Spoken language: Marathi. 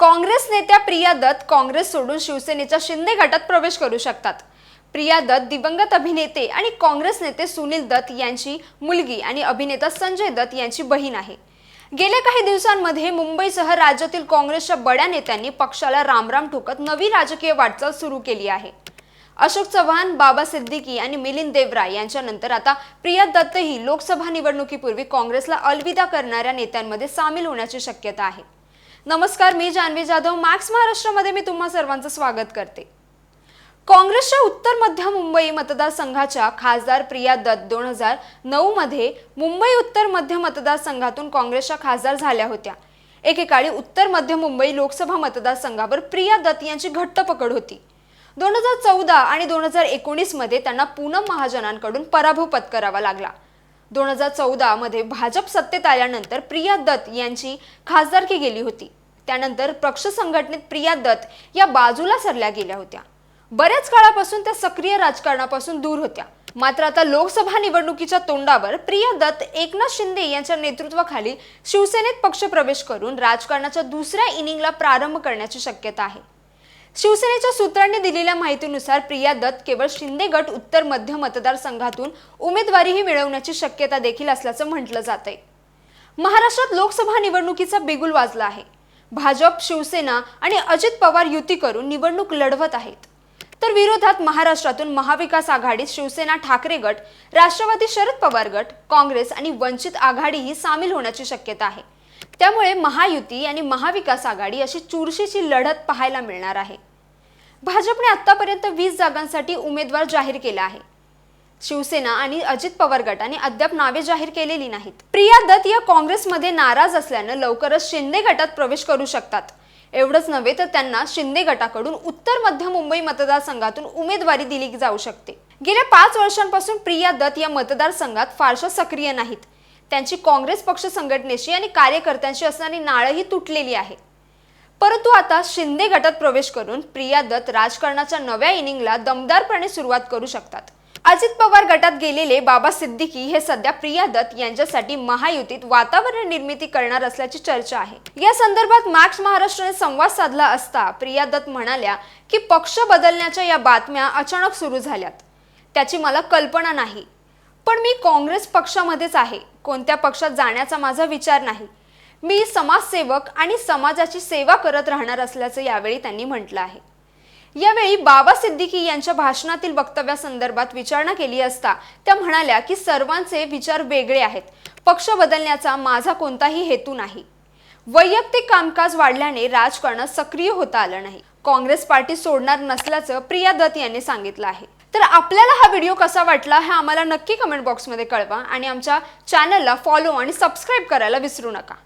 काँग्रेस नेत्या प्रिया दत्त काँग्रेस सोडून शिवसेनेच्या शिंदे गटात प्रवेश करू शकतात. प्रिया दत्त दिवंगत अभिनेते आणि काँग्रेस नेते सुनील दत्त यांची मुलगी आणि अभिनेता संजय दत्त यांची बहीण आहे. गेल्या काही दिवसांमध्ये मुंबईसह राज्यातील काँग्रेसच्या बड्या नेत्यांनी पक्षाला रामराम ठोकत नवी राजकीय वाटचाल सुरू केली आहे. अशोक चव्हाण बाबा सिद्दीकी आणि मिलिंद देवराय यांच्यानंतर आता प्रिया दत्तही लोकसभा निवडणुकीपूर्वी काँग्रेसला अलविदा करणाऱ्या नेत्यांमध्ये सामील होण्याची शक्यता आहे. नमस्कार मी जान्हवी जाधव. मॅक्स महाराष्ट्रामध्ये मी तुम्हा सर्वांचं स्वागत करते. काँग्रेसच्या उत्तर मध्य मुंबई मतदारसंघाच्या खासदार प्रिया दत्त दोन हजार नऊ मध्ये मुंबई उत्तर मध्य मतदारसंघातून काँग्रेसच्या खासदार झाल्या होत्या. एकेकाळी उत्तर मध्य मुंबई लोकसभा मतदारसंघावर प्रिया दत्त यांची घट्ट पकड होती. दोन हजार चौदा आणि दोन हजार एकोणीसमध्ये त्यांना पूनम महाजनांकडून पराभव पत्करावा लागला. दोन हजार चौदामध्ये भाजप सत्तेत आल्यानंतर प्रिया दत्त यांची खासदारकी गेली होती. त्यानंतर पक्ष संघटनेत प्रिया दत्त या बाजूला सरल्या गेल्या होत्या. बऱ्याच काळापासून त्या सक्रिय राजकारणापासून दूर होत्या. मात्र आता लोकसभा निवडणुकीच्या तोंडावर प्रिया दत्त एकनाथ शिंदे यांच्या नेतृत्वाखाली शिवसेनेत पक्षप्रवेश करून राजकारणाच्या दुसऱ्या इनिंगला प्रारंभ करण्याची शक्यता आहे. शिवसेनेच्या सूत्रांनी दिलेल्या माहितीनुसार प्रिया दत्त केवळ शिंदे गट उत्तर मध्य मतदारसंघातून उमेदवारीही मिळवण्याची शक्यता देखील असल्याचं म्हटलं जात आहे महाराष्ट्रात लोकसभा निवडणुकीचा बिगुल वाजला आहे. भाजप शिवसेना आणि अजित पवार युती करून निवडणूक लढवत आहेत. तर विरोधात महाराष्ट्रातून महाविकास आघाडीत शिवसेना ठाकरे गट राष्ट्रवादी शरद पवार गट काँग्रेस आणि वंचित आघाडीही सामील होण्याची शक्यता आहे. त्यामुळे महायुती आणि महाविकास आघाडी अशी चुरशीची लढत पाहायला मिळणार आहे. भाजपने आतापर्यंत वीस जागांसाठी उमेदवार जाहीर केला आहे. शिवसेना आणि अजित पवार गटाने अद्याप नावे जाहीर केलेली नाहीत. प्रिया दत्त या काँग्रेसमध्ये नाराज असल्यानं लवकरच शिंदे गटात प्रवेश करू शकतात. एवढंच नव्हे तर त्यांना शिंदे गटाकडून उत्तर मध्य मुंबई मतदारसंघातून उमेदवारी दिली जाऊ शकते. गेल्या पाच वर्षांपासून प्रिया दत्त या मतदारसंघात फारशा सक्रिय नाहीत. त्यांची काँग्रेस पक्ष संघटनेशी आणि कार्यकर्त्यांशी असणारी नाळही तुटलेली आहे. परंतु आता शिंदे गटात प्रवेश करून प्रिया दत्त राजकारणाच्या नव्या इनिंगला दमदारपणे सुरुवात करू शकतात. अजित पवार गटात गेलेले बाबा सिद्दीकी हे सध्या प्रिया दत्त यांच्यासाठी महायुतीत वातावरण निर्मिती करणार असल्याची चर्चा आहे. या संदर्भात मॅक्स महाराष्ट्राने संवाद साधला असता प्रिया दत्त म्हणाल्या की पक्ष बदलण्याच्या या बातम्या अचानक सुरू झाल्यात. त्याची मला कल्पना नाही. पण मी काँग्रेस पक्षामध्येच आहे. कोणत्या पक्षात जाण्याचा माझा विचार नाही. मी समाजसेवक आणि समाजाची सेवा करत राहणार असल्याचं यावेळी त्यांनी म्हटलं आहे. यावेळी बाबा सिद्दीकी यांच्या भाषणातील वक्तव्यासंदर्भात विचारणा केली असता त्या म्हणाल्या की सर्वांचे विचार वेगळे आहेत. पक्ष बदलण्याचा माझा कोणताही हेतू नाही. वैयक्तिक कामकाज वाढल्याने राजकारणात सक्रिय होता आलं नाही. काँग्रेस पार्टी सोडणार नसल्याचं प्रिया दत्त यांनी सांगितलं आहे. तर आपल्याला हा व्हिडिओ कसा वाटला हे आम्हाला नक्की कमेंट बॉक्समध्ये कळवा आणि आमच्या चॅनलला फॉलो आणि सबस्क्राईब करायला विसरू नका.